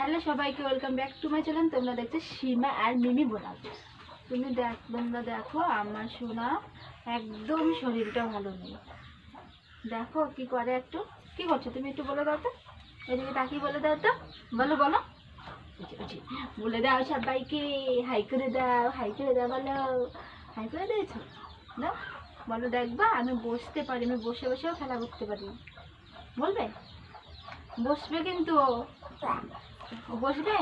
Hello সবাইকে welcome back to my channel তোমরা দেখছ সীমা আর মিমি বোনাল তুমি দেখ, তোমরা দেখো, আমার সোনা একদম শরীরটা ভালো নেই। দেখো কি করে একটু। কি করছ? তুমি একটু বলে দাও তো। এদিকে তাকিয়ে বলে দাও তো। বলো বলো। বলে দাও সবাইকে। হাই করে দাও, হাই করে দাও, বলো। হাই করে দিয়েছ? দাও বলো দেখবা, আমি বসতে পারি, আমি বসে বসেও খেলা করতে পারি। বলবে? বসবে কিন্তু বসবে?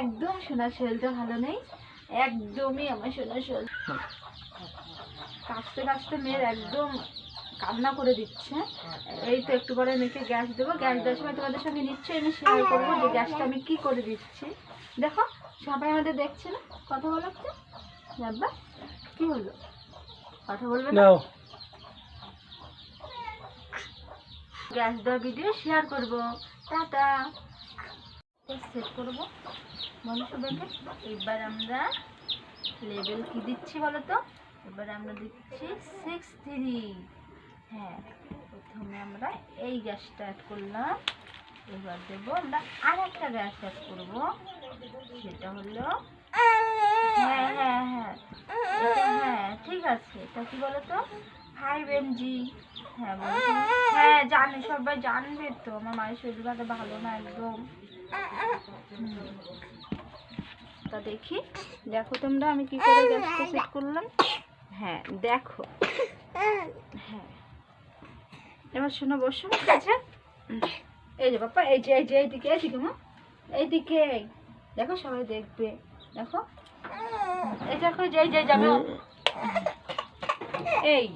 একদম সোনার শরীরটা ভালো নেই। একদমই আমার সোনার শরীর কাশতে কাশতে মেয়ের একদম কান্না করে দিচ্ছে। এই তো একটু পরে মেয়েকে গ্যাস দেবো। গ্যাস দেওয়ার সময় তোমাদের সঙ্গে নিশ্চয়ই আমি শেয়ার করব যে গ্যাসটা আমি কি করে দিচ্ছি। দেখো, সবাই আমাদের দেখছে না? কথা বলো একটু যাব্বা, কি হলো? কথা বলবে না? গ্যাস দেওয়া ভিডিও শেয়ার করব। টাটা। সেট করব। বলো সবাইকে এবার আমরা লেভেল কি দিচ্ছি বলো তো? এবার আমরা দিচ্ছি সিক্স থ্রি হ্যাঁ প্রথমে আমরা এই গ্যাসটা অ্যাড করলাম। এবার দেবো আমরা আর একটা গ্যাস অ্যাড করব। সেটা হলো হ্যাঁ হ্যাঁ হ্যাঁ। হ্যাঁ ঠিক আছে। এটা কি বলো তো? ফাইভ এমজি হ্যাঁ হ্যাঁ জানি, সবাই জানবে তো। আমার মায়ের শরীর ভালো ভালো না একদম। তা দেখি। দেখো তোমরা, আমি কি করে গ্যাসটা সেট করলাম? হ্যাঁ দেখো। হ্যাঁ। এবার শোনো, বসো কাছে এই যে বাপ্পা, এই যে এই যে, এইদিকে এইদিকে, মা। এইদিকে। দেখো, সবাই দেখবে। দেখো। এই দেখো যে যে যাবে। এই।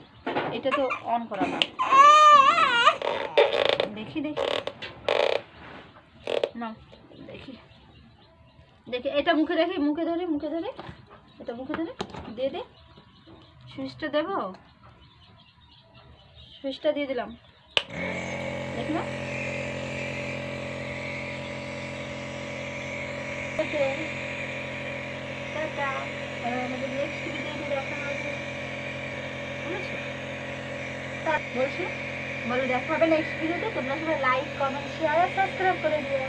এটা তো অন করা না। দেখি দেখি। না দেখি। দেখি এটা মুখে দেখি মুখে ধরে মুখে ধরে। এটা মুখে ধরে দিয়ে দে। সুইচটা দেবো? সুইচটা দিয়ে দিলাম। দেখি না টাটা আমাদের নেক্সট ভিডিওতে দেখা হবে বুঝেছ তা বলছি? বলে, দেখা হবে নেক্সট ভিডিওতে তোমরা সবাই লাইক কমেন্ট শেয়ার আর সাবস্ক্রাইব করে দিও।